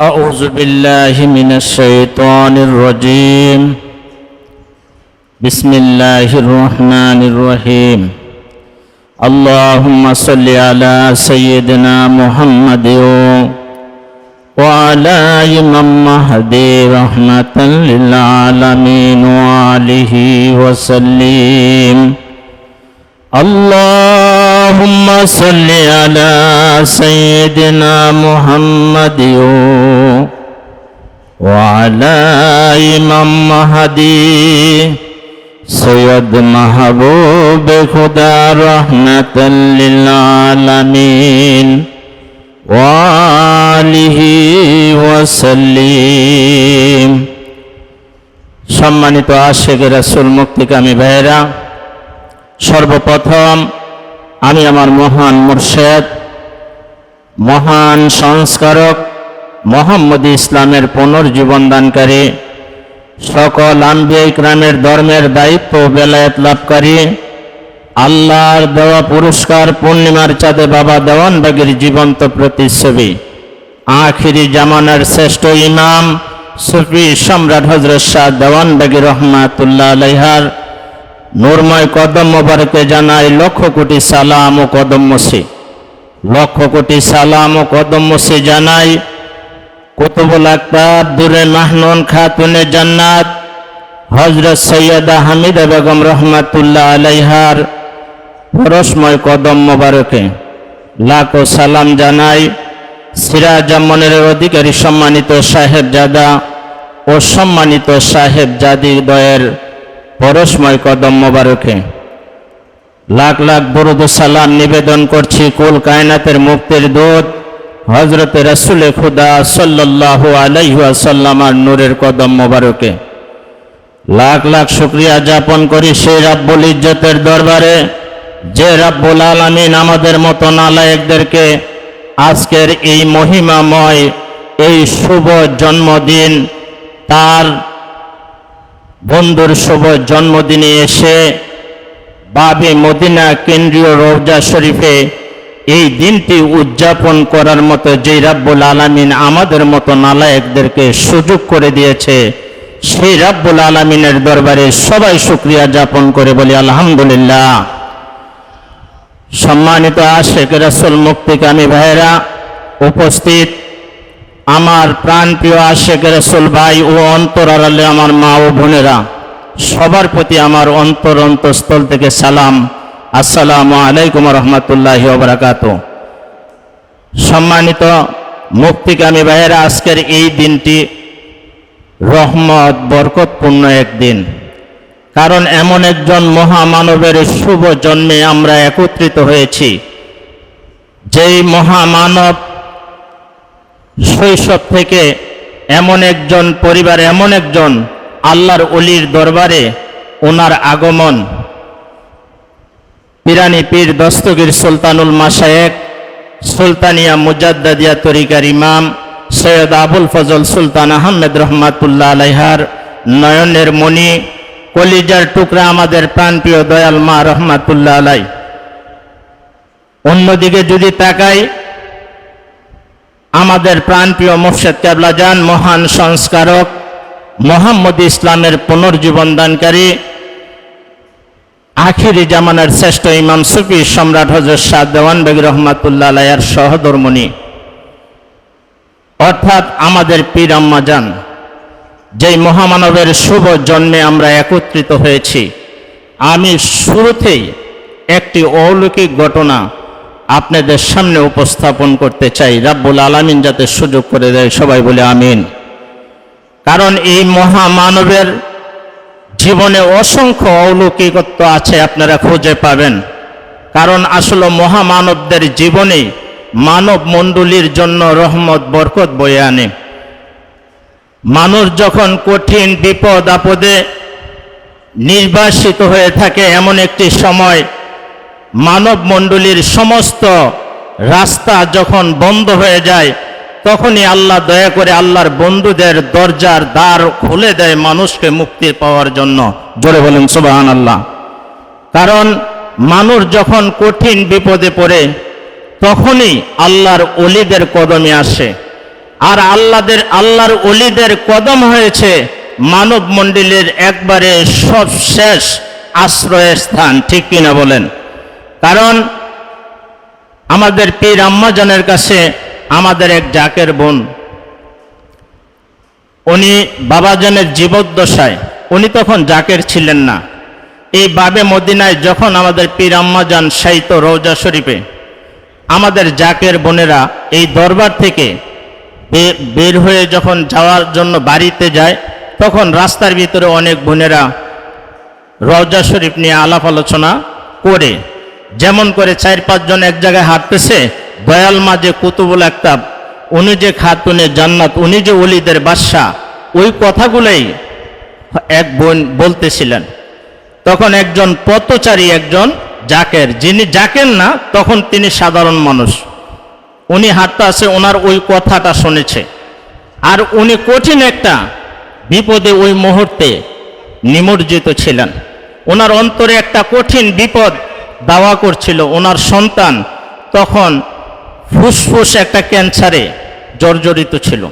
أعوذ بالله من الشيطان الرجيم. بسم الله الرحمن الرحيم. اللهم صل على سيدنا محمد وعلى إمام مهدي رحمة للعالمين وآله وسلم. اللهم صل على سيدنا محمد وعلى إمام مهدي سيد محبوب خدا رحمة للعالمين وآله وسلم সম্মানিত আশেখ রাসুল মুক্তিকামী ভাইরা সর্বপ্রথম আমি আমার মহান মুর্শেদ, মহান সংস্কারক মোহাম্মদ ইসলামের পুনর্জীবন দানকারী সকল আম্বিয়া ইকরামের ধর্মের দায়িত্ব বেলায়েত লাভকারী আল্লাহর দেওয়া পুরস্কার পূর্ণিমার চাঁদে বাবা দেওয়ানবাগির জীবন্ত প্রতিচ্ছবি। আখিরি জামানার শ্রেষ্ঠ ইমাম সুফি সম্রাট হজরত শাহ দেওয়ানবাগি রহমাতুল্লাহ আলাইহার নূরময় কদম মোবারকে জানাই লক্ষ কোটি সালাম ও কদম মসি লক্ষ কোটি সালাম ও কদম মসি জানাই কুতুবুল আকবর, দূরে মাহনুন খাতুনে জান্নাত হজরত সৈয়দা হামিদা বেগম রহমাতুল্লাহ আলাইহার পরশময় কদম মোবারকে। লাখো সালাম জানাই সিরাজ জামনের অধিকারী সম্মানিত সাহেব জাদা ও সম্মানিত সাহেব জাদি দয়ের পরশময় কদম মোবারকে। লাখ লাখ বরুদ সালাম নিবেদন করছি কুল কায়নাতের মুক্তির দূত হজরত রসুলে খুদা সাল্লাহ আলাইসাল্লামার নূরের কদম মোবারকে। লাখ লাখ শুক্রিয়া যাপন করি সেই রাব্বুল ইজ্জতের দরবারে, যে রাব্বুল আলমিন আমাদের মতো নালায়কদেরকে আজকের এই মহিমাময়, এই শুভ জন্মদিন তার বন্ধুর শুভ জন্মদিনে এসে বাবে মদিনা কেন্দ্রীয় রৌজা শরীফে এই দিনটি উদযাপন করার মতো যে রাব্বুল আলামিন আমাদের মতো নালায়কদেরকে সুযোগ করে দিয়েছে, সেই রাব্বুল আলামিনের দরবারে সবাই শুক্রিয়া যাপন করে বলি, আলহামদুলিল্লাহ। সম্মানিত আশেখ রসুল মুক্তিকামী ভাইরা উপস্থিত আমার প্রাণপ্রিয় আশেখ রসুল ভাই ও অন্তর আড়ালে আমার মা ও বোনেরা, সবার প্রতি আমার অন্তর অন্তঃস্থল থেকে সালাম। আসসালামু আলাইকুম রহমতুল্লাহ ওবরাকাত সম্মানিত মুক্তিকামী ভাইয়েরা, আজকের এই দিনটি রহমত, বরকতপূর্ণ একদিন। কারণ এমন একজন মহামানবের শুভ জন্মে আমরা একত্রিত হয়েছি। যেই মহামানব শৈশব থেকে এমন একজন পরিবার, এমন একজন আল্লাহর অলির দরবারে ওনার আগমন। পিরানি পীর দস্তগীর সুলতানুল মাসায়েক সুলতানিয়া মুজাদ্দাদিয়া তরিকার ইমাম সৈয়দ আবুল ফজল সুলতান আহমেদ রহমাতুল্লাহ আলাইহার নয়নের মণি, কলিজার টুকরা আমাদের প্রাণপ্রিয় দয়াল মা রহমাতুল্লাহ আলাই। অন্যদিকে যদি তাকাই আমাদের প্রাণপ্রিয় মুর্শেদ কেবলাজান মহান সংস্কারক, মোহাম্মদ ইসলামের পুনর্জীবন দানকারী আখিরি জামানের শ্রেষ্ঠ ইমাম সুফি সম্রাট হজরত শাহ দেওয়ান বেগ রহমাতুল্লাহ আলাইয়ার সহধর্মণি। অর্থাৎ আমাদের পীর আম্মা যান যেই মহামানবের শুভ জন্মে আমরা একত্রিত হয়েছি। আমি শুরুতেই একটি অলৌকিক ঘটনা আপনাদের সামনে উপস্থাপন করতে চাই। রাব্বুল আলামিন যাতে সুযোগ করে দেয়, সবাই বলে আমিন। কারণ এই মহামানবের জীবনে অসংখ্য অলৌকিকত্ব আছে, আপনারা খুঁজে পাবেন। কারণ আসলে মহামানবদের জীবনে মানব মণ্ডলীর জন্য রহমত, বরকত বয়ে আনে। মানুষ যখন কঠিন বিপদ, আপদে নির্বাসিত হয়ে থাকে, এমন একটি সময় মানব মণ্ডলীর সমস্ত রাস্তা যখন বন্ধ হয়ে যায়, তখনই আল্লাহ দয়া করে আল্লাহর বন্ধুদের দরজার দ্বার খুলে দেয় মানুষকে মুক্তি পাওয়ার জন্য। জোরে বলেন সুবাহান আল্লাহ কারণ মানুষ যখন কঠিন বিপদে পড়ে, তখনই আল্লাহর অলিদের কদমে আসে। আর আল্লাহদের আল্লাহর অলিদের কদম হয়েছে মানব মণ্ডলের একবারে সবশেষ আশ্রয়ের স্থান, ঠিক কিনা বলেন? কারণ আমাদের পীর আম্মাজানের কাছে আমাদের এক জাকের বোন। উনি বাবাজানের জীবদ্দশায়, উনি তখন জাকের ছিলেন না। এই বাবে মদিনায় যখন আমাদের পীর আম্মাজান সাহিত্য রৌজা শরীফে আমাদের জাকের বোনেরা এই দরবার থেকে বের হয়ে যখন যাওয়ার জন্য বাড়িতে যায়, তখন রাস্তার ভিতরে অনেক বোনেরা রওজা শরীফ নিয়ে আলাপ আলোচনা করে। যেমন করে চার পাঁচজন এক জায়গায় হাঁটতেছে, দয়াল মাঝে কুতুবুল একতাব উনি যে খাতুনে জান্নাত, উনি যে অলিদের বাদশা ওই কথাগুলোই এক বোন বলতেছিলেন। তখন একজন পথচারী একজন জাকের, যিনি জাকের না, তখন তিনি সাধারণ মানুষ। উনি হাঁটতে আছে ওনার ওই কথাটা শুনেছে। আর উনি কঠিন একটা বিপদে ওই মুহূর্তে নিমজ্জিত ছিলেন। ওনার অন্তরে একটা কঠিন বিপদ দাওয়া করছিল ওনার সন্তান, তখন ফুসফুস একটা ক্যান্সারে জর্জরিত ছিল।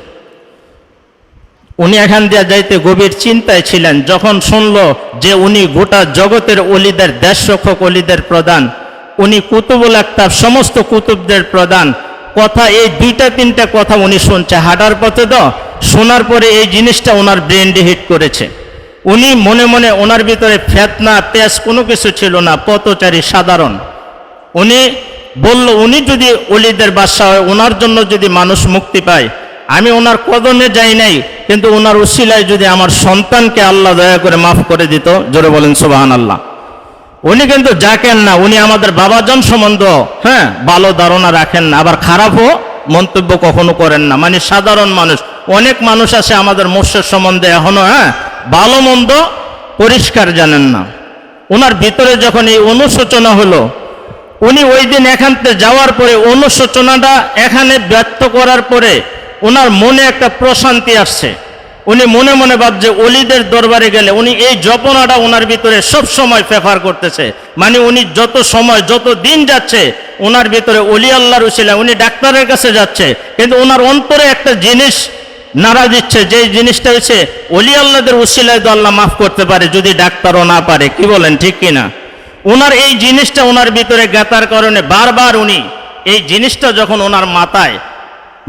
উনি এখান দিয়ে যাইতে গভীর চিন্তায় ছিলেন, যখন শুনল যে উনি গোটা জগতের অলিদের দেশ রক্ষক অলিদের প্রধান, উনি কুতুবুল আক্তাব সমস্ত কুতুবদের প্রধান, কথা এই দুইটা, তিনটা কথা উনি শুনছে। হাঁটার পথে তো শোনার পরে এই জিনিসটা ওনার ব্রেন্ডে হিট করেছে। উনি মনে মনে ওনার ভিতরে ফেতনা, তেজ কোনো কিছু ছিল না, পথচারী সাধারণ। উনি বলল, উনি যদি অলিদের বাদশা হয়, ওনার জন্য যদি মানুষ মুক্তি পায়, আমি ওনার কদমে যাই নাই, কিন্তু ওনার উসিলায় যদি আমার সন্তানকে আল্লাহ দয়া করে মাফ করে দিত, জোরে বলেন সুবাহান আল্লাহ উনি কিন্তু যাকেন না, উনি আমাদের বাবাজন সম্বন্ধ হ্যাঁ ভালো ধারণা রাখেন না, আবার খারাপও মন্তব্য কখনো করেন না। মানে সাধারণ মানুষ, অনেক মানুষ আছে আমাদের মোর্শের সম্বন্ধে এখনও হ্যাঁ ভালো মন্দ পরিষ্কার জানেন না। ওনার ভিতরে যখন এই অনুশোচনা হলো, উনি ওই দিন এখান থেকে যাওয়ার পরে অনুশোচনাটা এখানে ব্যক্ত করার পরে ওনার মনে একটা প্রশান্তি আসছে। উনি মনে মনে ভাবছে, অলিদের দরবারে গেলে উনি এই জপনাটা ওনার ভিতরে সব সময় ফেফার করতেছে। মানে উনি যত সময়, যত দিন যাচ্ছে ওনার ভিতরে অলি আল্লাহর উসিলা উনি ডাক্তারের কাছে যাচ্ছে। কিন্তু ওনার অন্তরে একটা জিনিস নাড়া দিচ্ছে যে জিনিসটা হচ্ছে অলি আল্লাহদের উসিলায় তো আল্লাহ মাফ করতে পারে, যদি ডাক্তারও না পারে, কি বলেন, ঠিক কিনা ওনার এই জিনিসটা ওনার ভিতরে জ্ঞাতার কারণে বারবার উনি এই জিনিসটা যখন ওনার মাথায়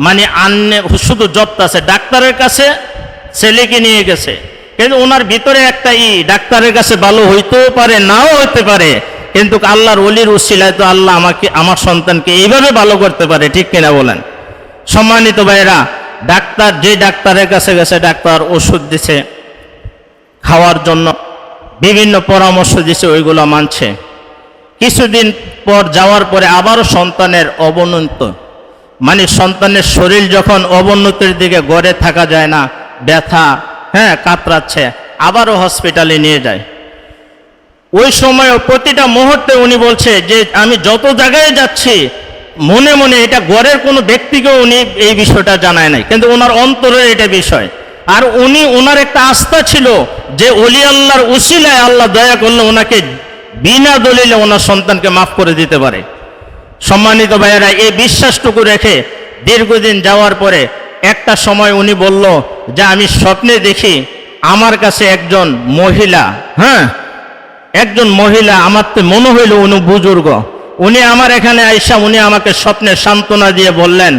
মানে আন্নে, শুধু জপতাছে ডাক্তারের কাছে ছেলেকে নিয়ে গেছে, কিন্তু ওনার ভিতরে একটা ই, ডাক্তারের কাছে ভালো হইতেও পারে, নাও হইতে পারে, কিন্তু আল্লাহর অলির উসিলায় তো আল্লাহ আমাকে, আমার সন্তানকে এইভাবে ভালো করতে পারে, ঠিক কিনা বলেন? সম্মানিত ভাইরা ডাক্তার যে ডাক্তারের কাছে গেছে, ডাক্তার ওষুধ দিছে, খাওয়ার জন্য বিভিন্ন পরামর্শ দিছে, ওইগুলো মানছে। কিছুদিন পর যাওয়ার পরে আবারও সন্তানের অবনত। মানে সন্তানের শরীর যখন অবনতির দিকে গড়ে থাকা যায় না, ব্যথা হ্যাঁ কাতরাচ্ছে, আবারও হসপিটালে নিয়ে যায়। ওই সময় প্রতিটা মুহূর্তে উনি বলছে যে, আমি যত জায়গায় যাচ্ছি মনে মনে এটা গড়ের কোনো ব্যক্তিকেও উনি এই বিষয়টা জানায় নাই। কিন্তু ওনার অন্তরের এটা বিষয়। আর উনি ওনার একটা আস্থা ছিল যে অলি আল্লাহর উসিলায় আল্লাহ দয়া করলে ওনাকে বিনা দলিলে ওনার সন্তানকে মাফ করে দিতে পারে। সম্মানিত ভাইয়েরা, এই বিশ্বাসটুকু রেখে দীর্ঘদিন যাওয়ার পরে একটা সময় উনি বলল যে, আমি স্বপ্নে দেখি আমার কাছে একজন মহিলা হ্যাঁ? একজন মহিলা আমার তো মনে হইল উনি বুজুর্গ। উনি আমার এখানে আইসা উনি আমাকে স্বপ্নে সান্ত্বনা দিয়ে বললেন,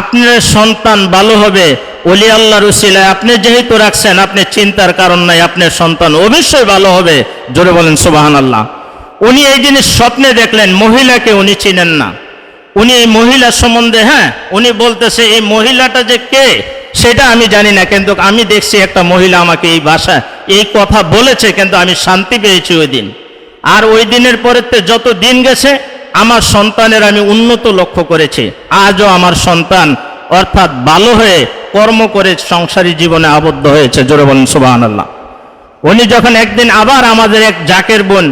আপনার সন্তান ভালো হবে অলি আল্লাহ রুসিলায় আপনি যেহেতু রাখছেন, আপনি চিন্তার কারণ নাই, আপনার সন্তান অবশ্যই ভালো হবে। জোরে বলেন সুবাহান আল্লাহ উনি এই জিনিস স্বপ্নে দেখলেন, মহিলাকে উনি চিনেন না। উনি এই মহিলা সম্বন্ধে হ্যাঁ উনি বলতেছে, এই মহিলাটা যে কে, সেটা আমি জানি না, কিন্তু আমি দেখছি একটা মহিলা আমাকে এই ভাষা এই কথা বলেছে, কিন্তু আমি শান্তি পেয়েছি ওই দিন। আর ওই দিনের পরেতে যত দিন গেছে আমার সন্তানের আমি উন্নত লক্ষ্য করেছি। আজও আমার সন্তান অর্থাৎ ভালো হয়ে কর্ম করে সংসারী জীবনে আবদ্ধ হয়েছে। জোরে বলেন সুবাহ আল্লাহ উনি যখন একদিন আবার আমাদের এক জাকের বোন,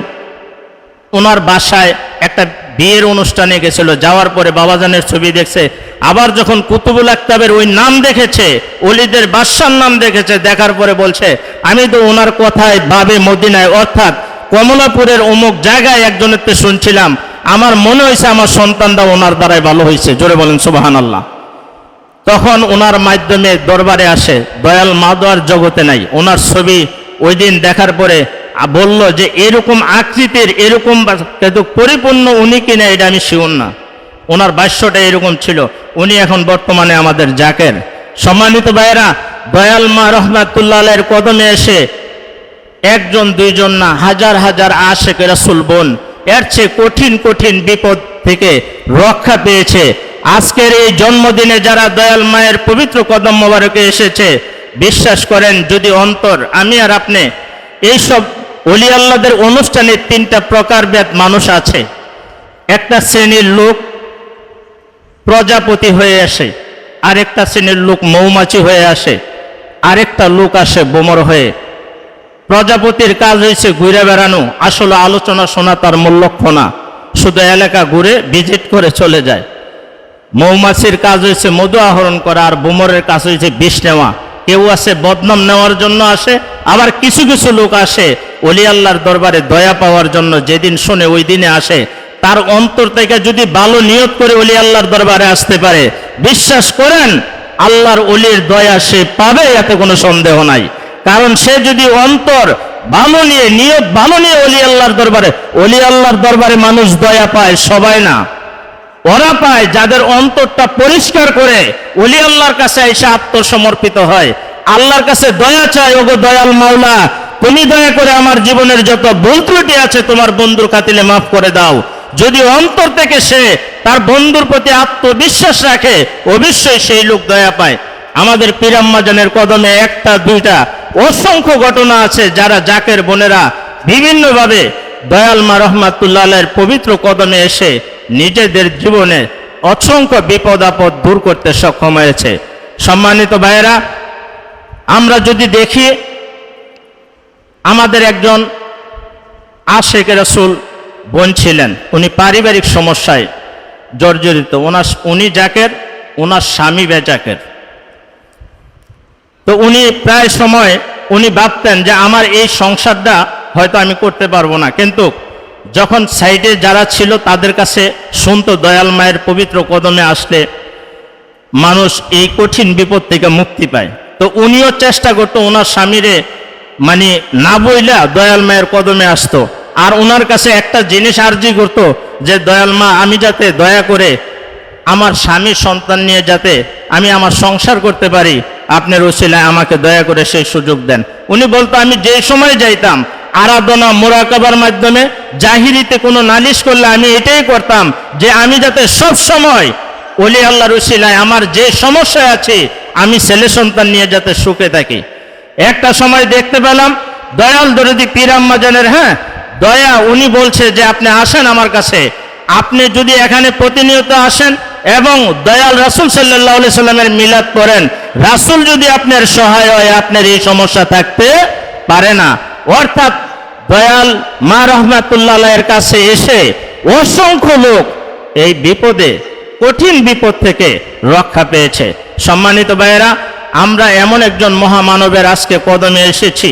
ওনার বাসায় একটা বিয়ের অনুষ্ঠানে গেছিল, যাওয়ার পরে বাবাজানের ছবি দেখছে, আবার যখন কুতুবুল আক্তাবের ওই নাম দেখেছে অলিদের বাদশার নাম দেখেছে, দেখার পরে বলছে, আমি তো ওনার কথায় ভাবে মদিনায়, অর্থাৎ কমলাপুরের অমুক জায়গায় একজনের শুনছিলাম আমার মনে হয়েছে আমার সন্তানটা ওনার দ্বারাই ভালো হয়েছে। জোরে বলেন সুবাহান আল্লাহ তখন ওনার মাধ্যমে দরবারে আসে, দয়াল মাদোয়ার জগতে নাই। ওনার ছবি ওই দিন দেখার পরে বলল যে, এরকম আকৃতির, এরকম পরিপূর্ণ উনি কিনা এটা আমি শিওর না। ওনার ভাষ্যটা এরকম ছিল। উনি এখন বর্তমানে আমাদের জাকের। সম্মানিত ভাইয়েরা, দয়াল মা রহমাতুল্লাহ কদমে এসে একজন, দুইজন না, হাজার হাজার আশেক রাসুল বোন এর চেয়ে কঠিন কঠিন বিপদ থেকে রক্ষা পেয়েছে। আজকের এই জন্মদিনে যারা দয়াল মায়ের পবিত্র কদম মোবারকে এসেছে, বিশ্বাস করেন, যদি অন্তর, আমি আর আপনি, এইসব অলি আল্লাদের অনুষ্ঠানে তিনটা প্রকার প্রকারভেদ মানুষ আছে। একটা শ্রেণির লোক প্রজাপতি হয়ে আসে, আরেকটা শ্রেণির লোক মৌমাছি হয়ে আসে, আরেকটা লোক আসে বোমর হয়ে। প্রজাপতির কাজ হয়েছে ঘুরে বেড়ানো। আসলে আলোচনা শোনা তার মূল লক্ষ্য না। শুধু এলাকা ঘুরে ভিজিট করে চলে যায়। মৌমাছির কাজ হয়েছে মধু আহরণ করা আর বোমরের কাজ হয়েছে বিষ নেওয়া। কেউ আসে বদনাম নেওয়ার জন্য আসে, আবার কিছু কিছু লোক আসে অলি আল্লাহর দরবারে দয়া পাওয়ার জন্য যেদিন শোনে ওই দিনে আসে। তার অন্তর থেকে যদি ভালো নিয়ত করে অলি আল্লাহর দরবারে আসতে পারে, বিশ্বাস করেন, আল্লাহর অলির দয়া সে পাবে, এতে কোনো সন্দেহ নাই। কারণ সে যদি অন্তর ভালো নিয়ে নিয়ত ভালো নিয়ে অলি আল্লাহর দরবারে, অলি আল্লাহর দরবারে মানুষ দয়া পায়, সবাই না। ওরা পায় যাদের অন্তরটা পরিষ্কার করে, অলি আল্লাহর কাছে এসে আত্মসমর্পিত হয়। আল্লাহর কাছে দয়া চায়, ওগো দয়াল মাওলা, তুমি দয়া করে আমার জীবনের যত ভুল ত্রুটি আছে, তোমার বন্ধুর কাতিলে মাফ করে দাও। যদি অন্তর থেকে সে তার বন্ধুর প্রতি আত্মবিশ্বাস রাখে, অবশ্যই সেই লোক দয়া পায়। আমাদের পিরাম্মাজানের কদমে একটা, দুইটা অসংখ্য ঘটনা আছে যারা জাকের বোনেরা বিভিন্নভাবে দয়াল মা রহমাতুল্লাহ আলাইয়ের পবিত্র কদমে এসে নিজেদের জীবনে অসংখ্য বিপদ আপদ দূর করতে সক্ষম হয়েছে। সম্মানিত ভাইয়েরা, আমরা যদি দেখি, আমাদের একজন আশেখ রসুল বোন ছিলেন। উনি পারিবারিক সমস্যায় জর্জরিত। ওনার উনি জাকের, ওনার স্বামী বেজাকের তো উনি প্রায় সময় উনি ভাবতেন যে আমার এই সংসারটা হয়তো আমি করতে পারব না। কিন্তু যখন সাইডে যারা ছিল তাদের কাছে শুনতো দয়াল মায়ের পবিত্র কদমে আসলে মানুষ এই কঠিন বিপদ থেকে মুক্তি পায়। তো উনিও চেষ্টা করতো ওনার স্বামীরে মানে না বইলা দয়াল মায়ের কদমে আসতো। আর ওনার কাছে একটা জিনিস আর্জি করতো যে, দয়াল মা, আমি যাতে দয়া করে আমার স্বামী সন্তান নিয়ে যাতে আমি আমার সংসার করতে পারি আপনার ওসিলায় আমাকে দয়া করে সেই সুযোগ দেন। উনি বলতো, আমি যে সময় যাইতাম, আরাধনা মোরাকাবার মাধ্যমে জাহিরিতে কোনো নালিশ করলে আমি এটাই করতাম যে আমি যাতে সব সময় অলি আল্লাহ রসিলায় আমার যে সমস্যা আছে, আমি ছেলে সন্তান নিয়ে যাতে সুখে থাকি। একটা সময় দেখতে পেলাম, দয়াল দরদি পীরাম্মাজানের হ্যাঁ দয়া উনি বলছে যে, আপনি আসেন আমার কাছে। আপনি যদি এখানে প্রতিনিয়ত আসেন এবং দয়াল রাসুল সাল্লাহ সাল্লামের মিলাদ করেন রাসুল যদি আপনার সহায় হয়, আপনার এই সমস্যা থাকতে পারে না। অর্থাৎ দয়াল মা রহমাতুল্লাহ এর কাছে এসে অসংখ্য লোক এই বিপদে, কঠিন বিপদ থেকে রক্ষা পেয়েছে। সম্মানিত ভাইয়েরা, আমরা এমন একজন মহামানবের আজকে কদমে এসেছি।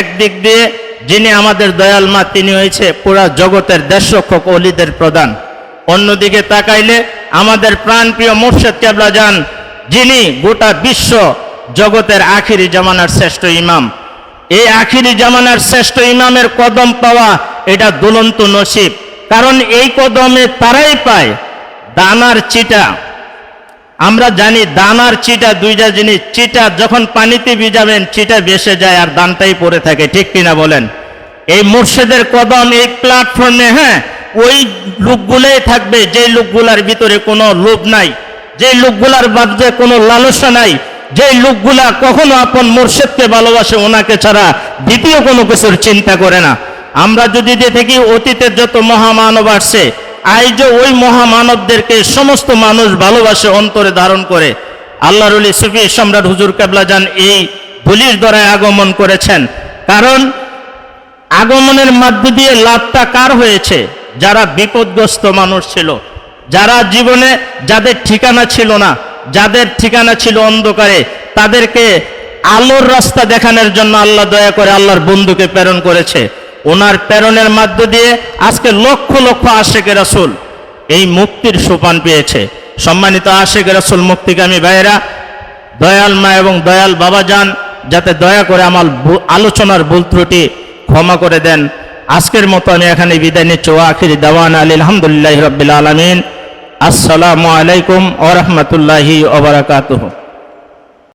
একদিক দিয়ে যিনি আমাদের দয়াল মা, তিনি হয়েছে পুরা জগতের দেশরক্ষক অলিদের প্রধান। অন্যদিকে তাকাইলে আমাদের প্রাণপ্রিয় মোর্শেদ কেবলা যান যিনি গোটা বিশ্ব জগতের আখিরি জামানার শ্রেষ্ঠ ইমাম। এই আখিরি জামানার শ্রেষ্ঠ ইমামের কদম পাওয়া এটা দুলন্ত নসিব, কারণ এই কদমে তারাই পায় দানার চিটা। আমরা জানি দানার চিটা, দুইটা জিনিস, চিটা যখন পানিতে ভিজাবেন, চিটা বেসে যায় আর দানটাই পড়ে থাকে, ঠিক কিনা বলেন? এই মুর্শেদের কদম এই প্ল্যাটফর্মে হ্যাঁ ওই লোকগুলোই থাকবে, যে লোকগুলার ভিতরে কোনো লোভ নাই, যে লোকগুলার মধ্যে কোনো লালসা নাই, যে লোকগুলা কখনো আপন মুর্শেদকে ভালোবাসে, ওনাকে ছাড়া দ্বিতীয় কোনো কিছুর চিন্তা করে না। আমরা যদি দিয়ে থাকি অতীতের যত মহামানব আসছে, আজ ওই মহামানবদেরকে সমস্ত মানুষ ভালোবাসে, অন্তরে ধারণ করে, আল্লাহর আলী সুফি সম্রাট হুজুর কেবলা যান এই বলির দ্বারায় আগমন করেছেন। কারণ আগমনের মধ্য দিয়ে লাভটা কার হয়েছে? যারা বিপদগ্রস্ত মানুষ ছিল, যারা জীবনে যাদের ঠিকানা ছিল না, যাদের ঠিকানা ছিল অন্ধকারে, তাদেরকে আলোর রাস্তা দেখানোর জন্য আল্লাহ দয়া করে আল্লাহর বন্ধুকে প্রেরণ করেছে। ওনার প্রেরণের মধ্য দিয়ে আজকে লক্ষ লক্ষ আশেকে রাসুল এই মুক্তির সোপান পেয়েছে। সম্মানিত আশেখ রসুল, মুক্তিগামী ভাইয়েরা, দয়াল মা এবং দয়াল বাবা যান, যাতে দয়া করে আমার আলোচনার ভুল ত্রুটি ক্ষমা করে দেন। আজকের মতো আমি এখানে বিদায় নিচ্ছি। আখির দাওয়ান আলী আলহামদুলিল্লাহ রবিল আলমিন। আসসালামু আলাইকুম ওরহমতুল্লাহি ওবরাকাতুহ